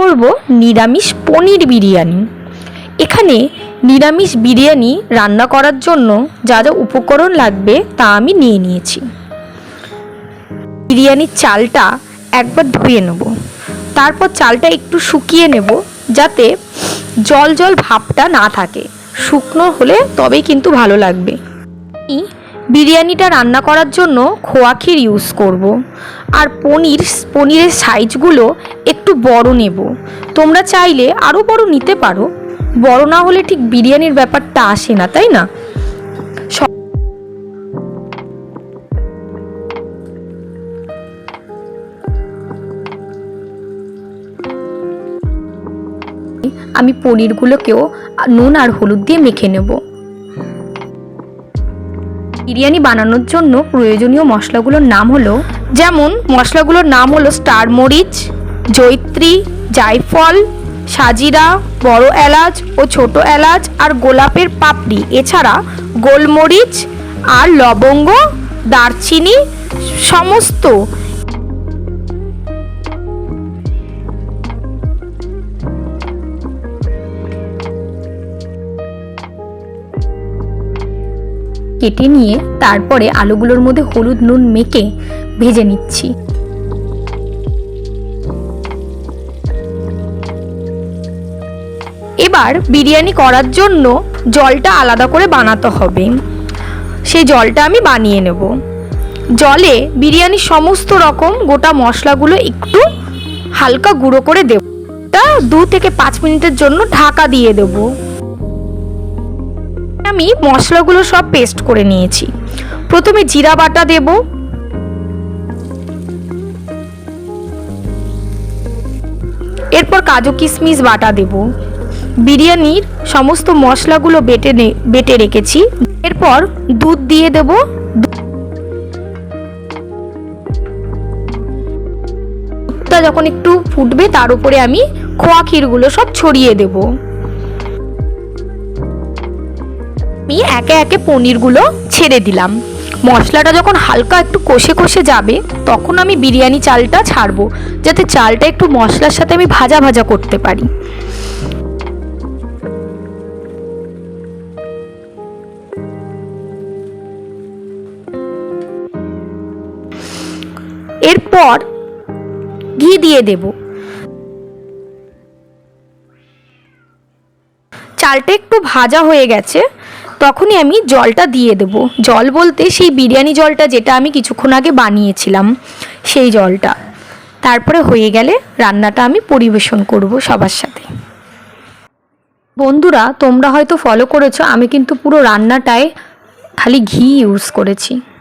করব নিরামিষ পনির বিরিয়ানি। এখানে নিরামিষ বিরিয়ানি রান্না করার জন্য যা যা উপকরণ লাগবে তা আমি নিয়ে নিয়েছি। বিরিয়ানির চালটা একবার ধুয়ে নেব। তারপর চালটা একটু শুকিয়ে নেব যাতে জল জল ভাবটা না থাকে। শুকনো হলে তবেই কিন্তু ভালো লাগবে। বিরিয়ানিটা রান্না করার জন্য খোয়া ক্ষীর ইউজ করব। আর পনির, পনিরের সাইজগুলো একটু বড় নেব। তোমরা চাইলে আরও বড় নিতে পারো। বড় না হলে ঠিক বিরিয়ানির ব্যাপারটা আসে না, তাই না? আমি পনিরগুলোকেও নুন আর হলুদ দিয়ে মেখে নেব। বিরিয়ানি বানানোর জন্য প্রয়োজনীয় মশলাগুলোর নাম হলো, যেমন মশলাগুলোর নাম হলো স্টার মরিচ জৈত্রী, জায়ফল, সাজিরা, বড় এলাচ ও ছোট এলাচ আর গোলাপের পাপড়ি। এছাড়া গোলমরিচ আর লবঙ্গ, দারচিনি, সমস্ত কেটে নিয়ে তারপরে আলুগুলোর মধ্যে হলুদ নুন মেখে ভেজে নিচ্ছি। এবার বিরিয়ানি করার জন্য জলটা আলাদা করে বানাতে হবে। সেই জলটা আমি বানিয়ে নেব। জলে বিরিয়ানির সমস্ত রকম গোটা মশলাগুলো একটু হালকা গুঁড়ো করে দেব। তা দু থেকে পাঁচ মিনিটের জন্য ঢাকা দিয়ে দেবো। আমি মশলাগুলো সব পেস্ট করে নিয়েছি। প্রথমে জিরা বাটা দেব। এরপর কাজু কিশমিশ বাটা দেব। বিরিয়ানির সমস্ত মশলাগুলো বেটে বেটে রেখেছি। এরপর দুধ দিয়ে দেব। দুধটা যখন একটু ফুটবে, তার উপরে আমি খোয়া ক্ষীরগুলো সব ছড়িয়ে দেবো। আমি একে একে পনিরগুলো ছেড়ে দিলাম। মশলাটা যখন হালকা একটু কষে কষে যাবে, তখন আমি বিরিয়ানি চালটা ছাড়বো, যাতে চালটা একটু মশলার সাথে আমি ভাজা ভাজা করতে পারি। এরপর ঘি দিয়ে দেব। চালটা একটু ভাজা হয়ে গেছে, তখনই আমি জলটা দিয়ে দেব। জল বলতে সেই বিরিয়ানি জলটা যেটা আমি কিছুক্ষণ আগে বানিয়েছিলাম, সেই জলটা। তারপরে হয়ে গেলে রান্নাটা আমি পরিবেশন করব সবার সাথে। বন্ধুরা, তোমরা হয়তো ফলো করেছ, আমি কিন্তু পুরো রান্নাটায় খালি ঘি ইউজ করেছি।